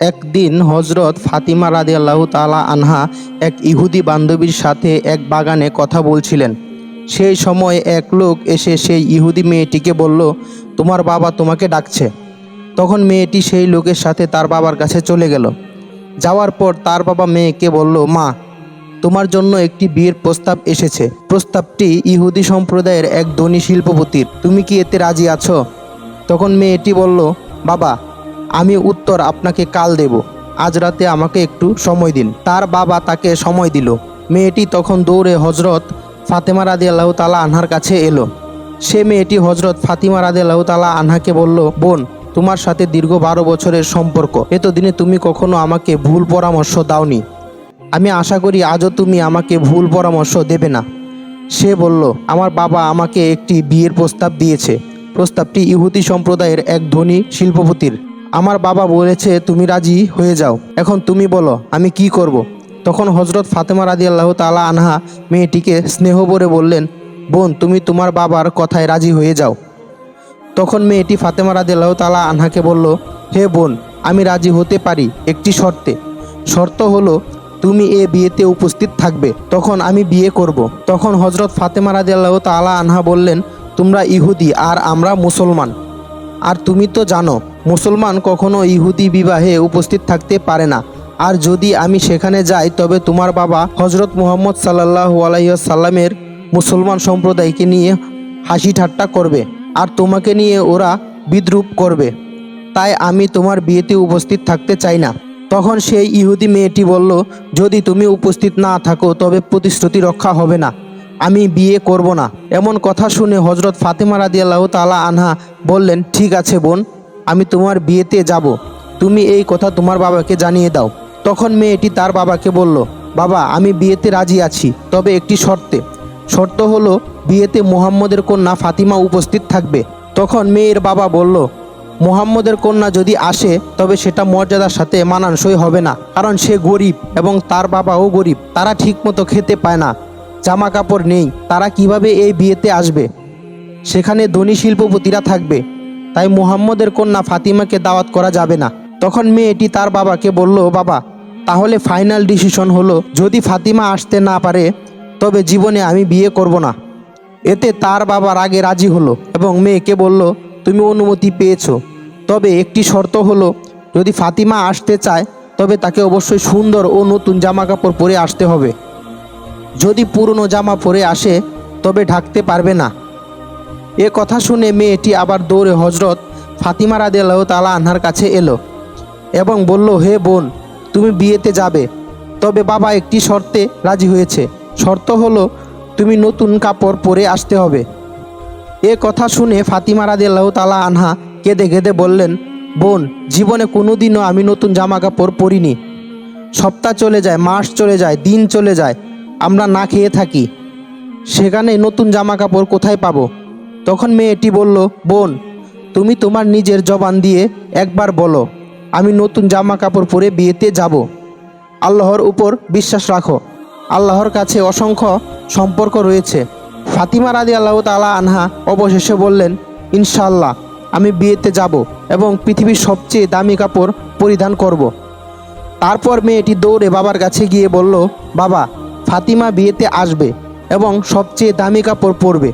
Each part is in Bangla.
একদিন হজরত ফাতিমা রাদিয়াল্লাহু তালা আনহা এক ইহুদি বান্ধবীর সাথে এক বাগানে কথা বলছিলেন। সেই সময় এক লোক এসে সেই ইহুদি মেয়েটিকে বলল, তোমার বাবা তোমাকে ডাকছে। তখন মেয়েটি সেই লোকের সাথে তার বাবার কাছে চলে গেল। যাওয়ার পর তার বাবা মেয়েকে বলল, মা, তোমার জন্য একটি বিয়ের প্রস্তাব এসেছে। প্রস্তাবটি ইহুদি সম্প্রদায়ের এক ধনী শিল্পপতির। তুমি কি এতে রাজি আছো? তখন মেয়েটি বলল, বাবা আমি উত্তর আপনাকে কাল দেব। আজ রাতে আমাকে একটু সময় দিন। তার বাবা তাকে সময় দিল। মেয়েটি তখন দৌড়ে হজরত ফাতেমা রাদি আল্লাহ তালা আনহার কাছে এলো। সে মেয়েটি হজরত ফাতিমা রাদি আল্লাহ তালা আনহাকে বলল, বোন, তোমার সাথে দীর্ঘ বারো বছরের সম্পর্ক। এতদিনে তুমি কখনো আমাকে ভুল পরামর্শ দাওনি। আমি আশা করি আজও তুমি আমাকে ভুল পরামর্শ দেবে না। সে বলল, আমার বাবা আমাকে একটি বিয়ের প্রস্তাব দিয়েছে। প্রস্তাবটি ইহুদি সম্প্রদায়ের এক ধনী শিল্পপতির। আমার বাবা বলেছে, তুমি রাজি হয়ে যাও এখন তুমি বলো, আমি কি করব। তখন হজরত ফাতেমা রাজি আল্লাহ তালা আনহা মেয়েটিকে স্নেহ ভরে বললেন, বোন, তুমি তোমার বাবার কথায় রাজি হয়ে যাও তখন মেয়েটি ফাতেমা রাজি আল্লাহ তালা আনহাকে বলল, হে বোন, আমি রাজি হতে পারি একটি শর্তে শর্ত হলো, তুমি এ বিয়েতে উপস্থিত থাকবে, তখন আমি বিয়ে করব। তখন হজরত ফাতেমা রাজি আল্লাহ তালা আনহা বললেন, তোমরা ইহুদি আর আমরা মুসলমান আর তুমি তো জানো মুসলমান কখনো ইহুদি বিবাহে উপস্থিত থাকতে পারে না। আর যদি আমি সেখানে যাই, তবে তোমার বাবা হজরত মুহাম্মদ সাল্লাহ আলাইসাল্লামের মুসলমান সম্প্রদায়কে নিয়ে হাসি ঠাট্টা করবে আর তোমাকে নিয়ে ওরা বিদ্রুপ করবে। তাই আমি তোমার বিয়েতে উপস্থিত থাকতে চাই না। তখন সেই ইহুদি মেয়েটি বলল, যদি তুমি উপস্থিত না থাকো, তবে প্রতিশ্রুতি রক্ষা হবে না। আমি বিয়ে করব না। এমন কথা শুনে হজরত ফাতেমা রাদিয়াল্লাহ তালা আনহা বললেন, ঠিক আছে বোন। আমি তোমার বিয়েতে যাব। তুমি এই কথা তোমার বাবাকে জানিয়ে দাও। তখন মেয়েটি তার বাবাকে বলল, বাবা, আমি বিয়েতে রাজি আছি, তবে একটি শর্তে। শর্ত হলো, বিয়েতে মোহাম্মদের কন্যা ফাতিমা উপস্থিত থাকবে। তখন মেয়ের বাবা বলল, মোহাম্মদের কন্যা যদি আসে, তবে সেটা মর্যাদার সাথে মানানসই হবে না, কারণ সে গরিব এবং তার বাবাও গরিব। তারা ঠিকমতো খেতে পায় না জামা কাপড় নেই, তারা কীভাবে এই বিয়েতে আসবে? সেখানে ধনী শিল্পপতিরা থাকবে। তাই মুহাম্মদের কন্যা ফাতিমাকে দাওয়াত করা যাবে না। তখন মেয়েটি তার বাবাকে বলল, বাবা, তাহলে ফাইনাল ডিসিশন হলো, যদি ফাতিমা আসতে না পারে, তবে জীবনে আমি বিয়ে করব না। এতে তার বাবার আগে রাজি হলো এবং মেয়েকে বলল, তুমি অনুমতি পেয়েছ, তবে একটি শর্ত হলো, যদি ফাতিমা আসতে চায়, তবে তাকে অবশ্যই সুন্দর ও নতুন জামা কাপড় পরে আসতে হবে। যদি পুরনো জামা পরে আসে, তবে ঢাকতে পারবে না। এ কথা শুনে মেয়েটি আবার দৌড়ে হজরত ফাতিমা রাদিয়াল্লাহ তালা আনহার কাছে এলো এবং বলল, হে বোন, তুমি বিয়েতে যাবে, তবে বাবা একটি শর্তে রাজি হয়েছে। শর্ত হলো, তুমি নতুন কাপড় পরে আসতে হবে। এ কথা শুনে ফাতিমা রাদিয়াল্লাহ তালা আনহা কেঁদে কেঁদে বললেন, বোন, জীবনে কোনোদিনও আমি নতুন জামা কাপড় পরিনি। সপ্তাহ চলে যায়, মাস চলে যায়, দিন চলে যায়, আমরা না খেয়ে থাকি। সেখানে নতুন জামা কাপড় কোথায় পাবো? তখন মেয়েটি বলল, বোন, তুমি তোমার নিজের জবান দিয়ে একবার বলো, আমি নতুন জামা কাপড় পরে বিয়েতে যাব। আল্লাহর উপর বিশ্বাস রাখো। আল্লাহর কাছে অসংখ্য সম্পর্ক রয়েছে। ফাতিমা রাদি আল্লাহ তালা আনহা অবশেষে বললেন ইনশাল্লাহ আমি বিয়েতে যাব এবং পৃথিবীর সবচেয়ে দামি কাপড় পরিধান করব। তারপর মেয়েটি দৌড়ে বাবার কাছে গিয়ে বলল, বাবা, ফাতিমা বিয়েতে আসবে এবং সবচেয়ে দামি কাপড় পরবে।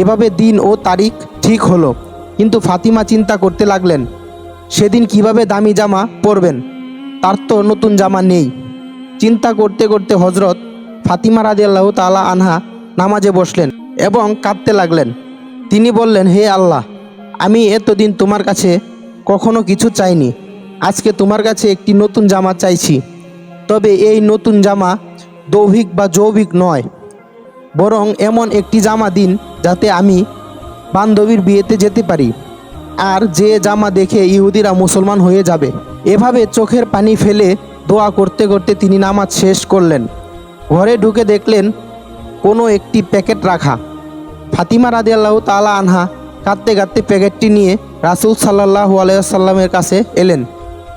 এভাবে দিন ও তারিখ ঠিক হলো। কিন্তু ফাতিমা চিন্তা করতে লাগলেন, সেদিন কীভাবে দামি জামা পরবেন? তার তো নতুন জামা নেই। চিন্তা করতে করতে হজরত ফাতিমা রাদিয়াল্লাহ তালা আনহা নামাজে বসলেন এবং কাঁদতে লাগলেন। তিনি বললেন, হে আল্লাহ, আমি এতদিন তোমার কাছে কখনো কিছু চাইনি। আজকে তোমার কাছে একটি নতুন জামা চাইছি। তবে এই নতুন জামা দৌহিক বা যৌবিক নয়। বরং এমন একটি জামা দিন যাতে আমি বান্ধবীর বিয়েতে যেতে পারি। আর যে জামা দেখে ইহুদিরা মুসলমান হয়ে যাবে, এভাবে চোখের পানি ফেলে দোয়া করতে করতে তিনি নামাজ শেষ করলেন। ঘরে ঢুকে দেখলেন, কোনো একটি প্যাকেট রাখা। ফাতিমা রাদিয়াল্লাহ তালা আনহা কাঁদতে কাঁদতে প্যাকেটটি নিয়ে রাসুল সাল্লাহু আলাইসাল্লামের কাছে এলেন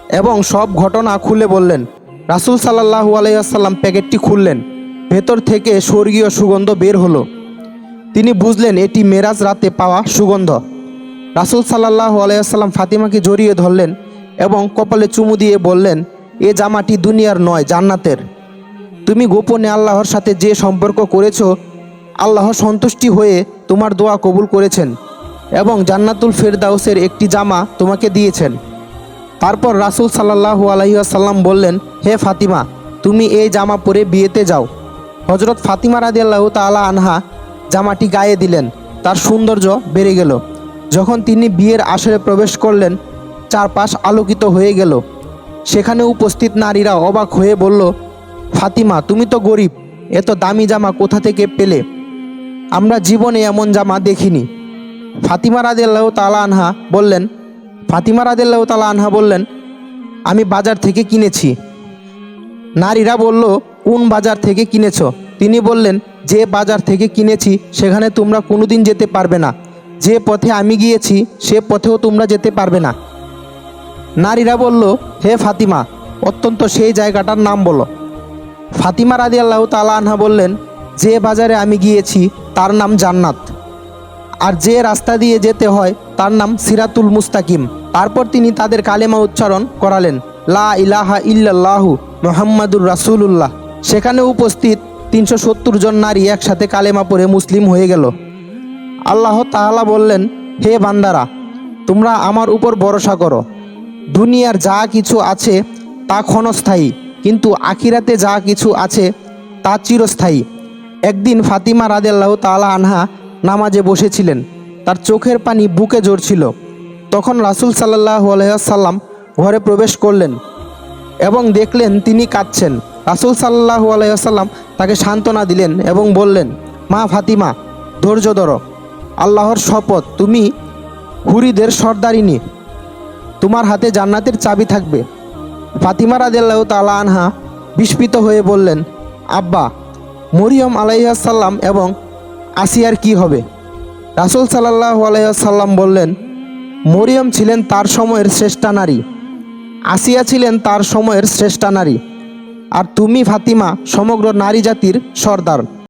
এবং সব ঘটনা খুলে বললেন। রাসুল সাল্লাহু আলাইসাল্লাম প্যাকেটটি খুললেন। ভেতর থেকে স্বর্গীয় সুগন্ধ বের হলো। তিনি বুঝলেন এটি মেরাজ রাতে পাওয়া সুগন্ধ। রাসুল সাল্লাহু আলাইসাল্লাম ফাতিমাকে জড়িয়ে ধরলেন এবং কপালে চুমু দিয়ে বললেন, এ জামাটি দুনিয়ার নয়, জান্নাতের। তুমি গোপনে আল্লাহর সাথে যে সম্পর্ক করেছ, আল্লাহ সন্তুষ্টি হয়ে তোমার দোয়া কবুল করেছেন এবং জান্নাতুল ফেরদাউসের একটি জামা তোমাকে দিয়েছেন। তারপর রাসূল সাল্লাল্লাহু আলহিহাসাল্লাম বললেন, হে ফাতিমা, তুমি এই জামা পরে বিয়েতে যাও। হজরত ফাতিমা রাদিয়াল্লাহু তালা আনহা জামাটি গায়ে দিলেন। তার সৌন্দর্য বেড়ে গেল। যখন তিনি বিয়ের আসরে প্রবেশ করলেন, চারপাশ আলোকিত হয়ে গেল। সেখানে উপস্থিত নারীরা অবাক হয়ে বলল, ফাতিমা, তুমি তো গরিব, এত দামি জামা কোথা থেকে পেলে? আমরা জীবনে এমন জামা দেখিনি। ফাতিমা রাদিয়াল্লাহু তালা আনহা বললেন, ফাতিমা রাদিয়াল্লাহু তালা আনহা বললেন, আমি বাজার থেকে কিনেছি। নারীরা বলল কোন বাজার থেকে কিনেছ? তিনি বললেন, যে বাজার থেকে কিনেছি, সেখানে তোমরা কোনোদিন যেতে পারবে না। যে পথে আমি গিয়েছি, সে পথেও তোমরা যেতে পারবে না। নারীরা বলল, হে ফাতিমা, অত্যন্ত সেই জায়গাটার নাম বলো। ফাতিমা রাদি আল্লাহ তালা আনহা বললেন, যে বাজারে আমি গিয়েছি, তার নাম জান্নাত। আর যে রাস্তা দিয়ে যেতে হয়, তার নাম সিরাতুল মুস্তাকিম। তারপর তিনি তাদের কালেমা উচ্চারণ করালেন, লা ইলাহা ইল্লাল্লাহু মোহাম্মদুর রাসূলুল্লাহ। সেখানে উপস্থিত তিনশো সত্তর জন নারী একসাথে কালেমা পড়ে মুসলিম হয়ে গেল। আল্লাহ তাআলা বললেন, হে বান্দারা, তোমরা আমার উপর ভরসা করো। দুনিয়ার যা কিছু আছে তা ক্ষণস্থায়ী, কিন্তু আখিরাতে যা কিছু আছে তা চিরস্থায়ী। একদিন ফাতিমা রাদেল্লাহ তাআলা আনহা নামাজে বসেছিলেন। তার চোখের পানি বুকে জড়ছিল। তখন রাসূল সাল্লাহ আলাইসাল্লাম ঘরে প্রবেশ করলেন। এবং দেখলেন তিনি কাঁদছেন। রাসূল সাল্লাল্লাহু আলাইসাল্লাম তাকে সান্ত্বনা দিলেন এবং বললেন, মা ফাতিমা, ধৈর্য ধরো। আল্লাহর শপথ, তুমি হুরিদের সর্দারিনী। তোমার হাতে জান্নাতের চাবি থাকবে। ফাতিমা রাদিয়াল্লাহ তালা আনহা বিস্মিত হয়ে বললেন, আব্বা, মরিয়ম আলাইহাসাল্লাম এবং আসিয়ার কি হবে? রাসূল সাল্লাহ আলাইসাল্লাম বললেন, মরিয়ম ছিলেন তার সময়ের শ্রেষ্ঠা নারী। আসিয়া ছিলেন তার সময়ের শ্রেষ্ঠা নারী। আর তুমি ফাতিমা সমগ্র নারী জাতির সর্দার।